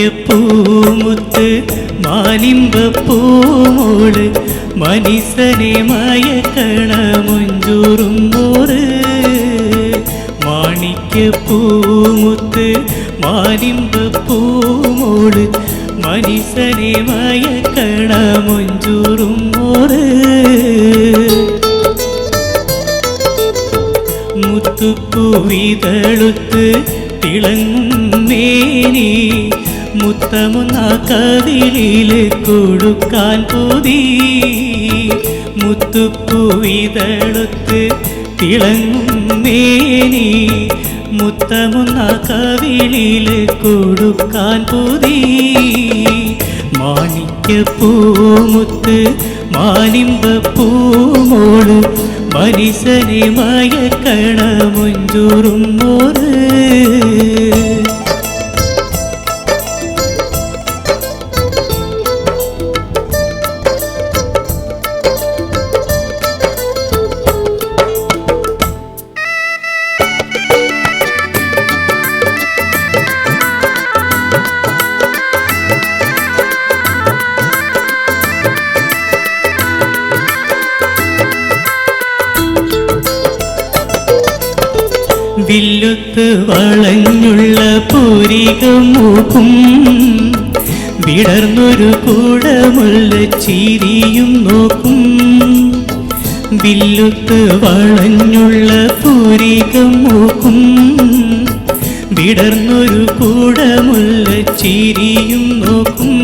മാണിക്യപ്പൂമുത്ത് പൂമോൾ മനുഷ്യനെ മയക്കണ മുഞ്ചൂറും മോറ് മാണിക്യ പൂമുത്ത് മാലിമ്പ പൂമോൾ മനുഷ്യനെ മയക്കണ മുഞ്ചൂറും മോറ് മുത്തുപ്പൂവിതളുത്ത് തിളങ്ങും മേനി മുത്തമുന്ന കവിളിൽ കൊടുക്കാൻ കൊതി മുത്തുപ്പൂവിതളുത്ത് തിളങ്ങും മേനി. മുത്തമുന്ന കവിളിൽ കൊടുക്കാൻ കൊതി മാണിക്യപ്പൂമുത്ത് മാനിമ്പപ്പൂമോൾ മനുഷ്യനെ മയക്കണ മുഞ്ചൂറും മോറ്. വില്ലുത്ത് വളഞ്ഞുള്ള പൂരികമൂക്കും വിടർന്നൊരു കൂടമുള്ള ചിരിയും നോക്കും. വില്ലുത്ത് വളഞ്ഞുള്ള പൂരികമൂക്കും വിടർന്നൊരു കൂടമുള്ള ചിരിയും നോക്കും.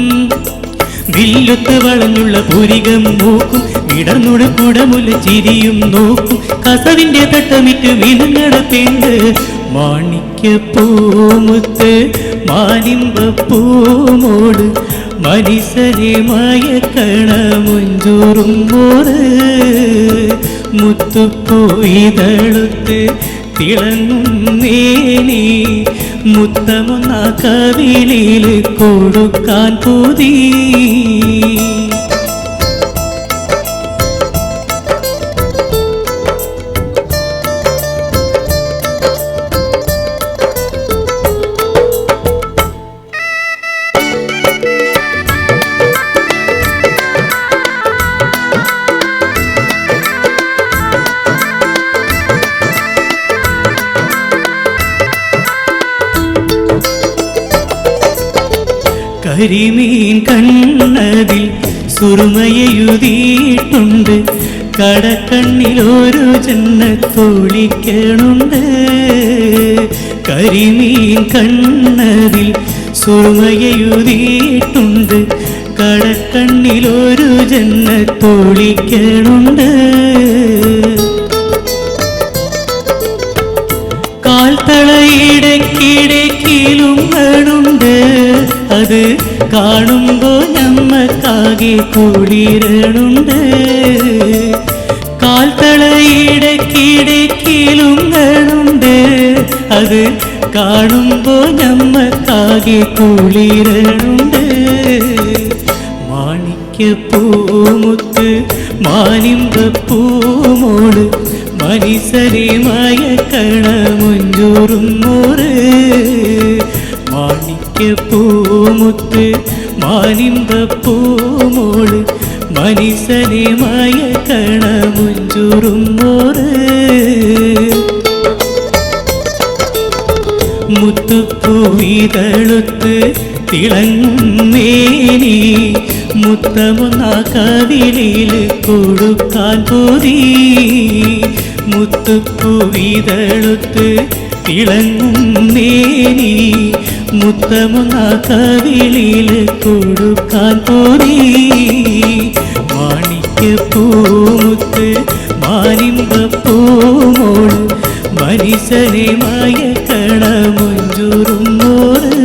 വില്ലുത്ത് വളഞ്ഞുള്ള പൂരികം നോക്കും വിടർന്നൊരു കൂടമുള്ള ചിരിയും നോക്കും. കസവിന്റെ തട്ടമിട്ട് മിനുങ്ങട പെണ്ണ് മാണിക്യപ്പൂമുത്ത് മാനിമ്പപ്പൂമോട് മനുഷ്യരെ മയക്കണ മുഞ്ചൂറുമ്പോട് മുത്തുപ്പോയിതളുത്ത് തിളങ്ങും നേനി മുത്തമൊന്ന കവിളിൽ കൊടുക്കാൻ പൂതി. കരിമീൻ കണ്ണതിൽ സുറുമയെഴുതിയിട്ടുണ്ട്. കടക്കണ്ണിലൊരു ജന്നത്തൊളിക്കണുണ്ട് കരിമീൻ കണ്ണതിൽ സുറുമയെഴുതിയിട്ടുണ്ട്. കടക്കണ്ണിലൊരു ജന്നത്തൊളിക്കണുണ്ട് കാൽത്തളയിടക്കിടക്കിലുങ്ങളുണ്ട് അത് കാണുമ്പോ നമ്മക്കാകെ കുളിരണുണ്ട് കാൽത്തളയിടക്കിടക്കിലുങ്ങളുണ്ട് അത് കാണുമ്പോ നമ്മക്കാകെ കുളിരണുണ്ട് മാണിക്യപ്പൂമുത്ത് മാനിമ്പപ്പൂമോൾ മനിസരെ മയക്കണ മുഞ്ചൂറും പൂമുത്ത് മാനിന്ത പൂമോൾ മനുഷ്യനെ മയക്കണ മുഞ്ചുറുമോറ് മുത്തുപ്പൂവിതളുത്ത് തിളങ്ങും മുത്തമുന്ന കവിളിൽ കൊടുക്കാൻ പോതി. മുത്തുപ്പൂവിതളുത്ത് തിളങ്ങുന്നേനി മുത്തമൊന്ന കവിളിൽ കൊടുക്കാൻ പോതി മാണിക്യപ്പൂമുത്ത് പൂമോൾ മനുഷ്യനെ മയക്കണ മുഞ്ചുറും മോറ്